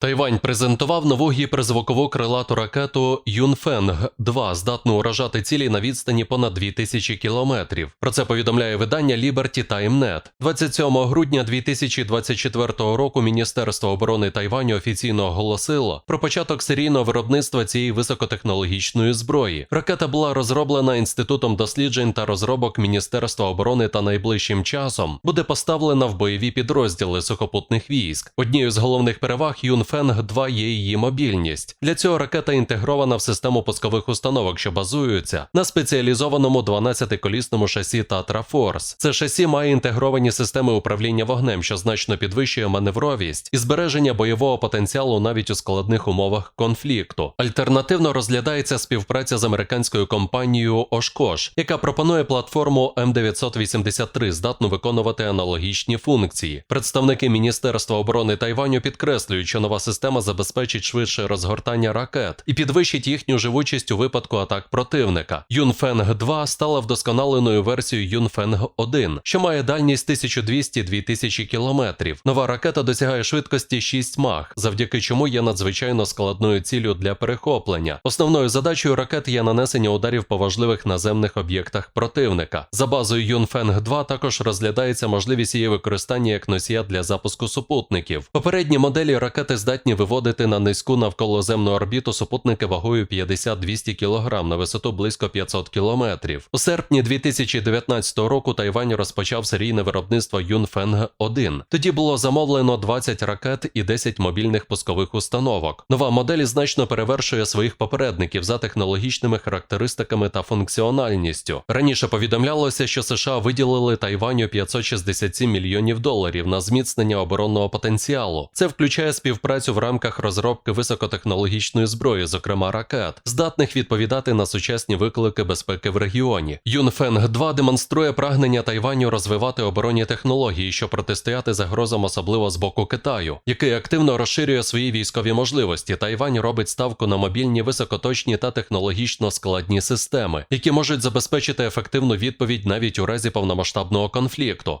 Тайвань презентував нову гіперзвукову крилату ракету Юнфенг 2 здатну уражати цілі на відстані понад 2000 кілометрів. Про це повідомляє видання Liberty TimeNet. 27 грудня 2024 року Міністерство оборони Тайваню офіційно оголосило про початок серійного виробництва цієї високотехнологічної зброї. Ракета була розроблена інститутом досліджень та розробок Міністерства оборони та найближчим часом буде поставлена в бойові підрозділи сухопутних військ. Однією з головних переваг Юнфенг 2 є її мобільність. Для цього ракета інтегрована в систему пускових установок, що базуються на спеціалізованому 12-колісному шасі Tatra Force. Це шасі має інтегровані системи управління вогнем, що значно підвищує маневровість і збереження бойового потенціалу навіть у складних умовах конфлікту. Альтернативно розглядається співпраця з американською компанією Oshkosh, яка пропонує платформу М983, здатну виконувати аналогічні функції. Представники Міністерства оборони Тайваню підкреслюють, що нова система забезпечить швидше розгортання ракет і підвищить їхню живучість у випадку атак противника. Юнфенг 2 стала вдосконаленою версією Юнфенг 1, що має дальність 1200-2000 кілометрів. Нова ракета досягає швидкості 6 мах, завдяки чому є надзвичайно складною ціллю для перехоплення. Основною задачею ракет є нанесення ударів по важливих наземних об'єктах противника. За базою Юнфенг 2 також розглядається можливість її використання як носія для запуску супутників. Попередні моделі ракети здатні виводити на низьку навколоземну орбіту супутники вагою 50-200 кг на висоту близько 500 км. У серпні 2019 року Тайвань розпочав серійне виробництво Юнфенг 1 Тоді було замовлено 20 ракет і 10 мобільних пускових установок. Нова модель значно перевершує своїх попередників за технологічними характеристиками та функціональністю. Раніше повідомлялося, що США виділили Тайваню 567 мільйонів доларів на зміцнення оборонного потенціалу. Це включає співпрацю в рамках розробки високотехнологічної зброї, зокрема ракет, здатних відповідати на сучасні виклики безпеки в регіоні. Юнфенг 2 демонструє прагнення Тайваню розвивати оборонні технології, щоб протистояти загрозам, особливо з боку Китаю, який активно розширює свої військові можливості. Тайвань робить ставку на мобільні, високоточні та технологічно складні системи, які можуть забезпечити ефективну відповідь навіть у разі повномасштабного конфлікту.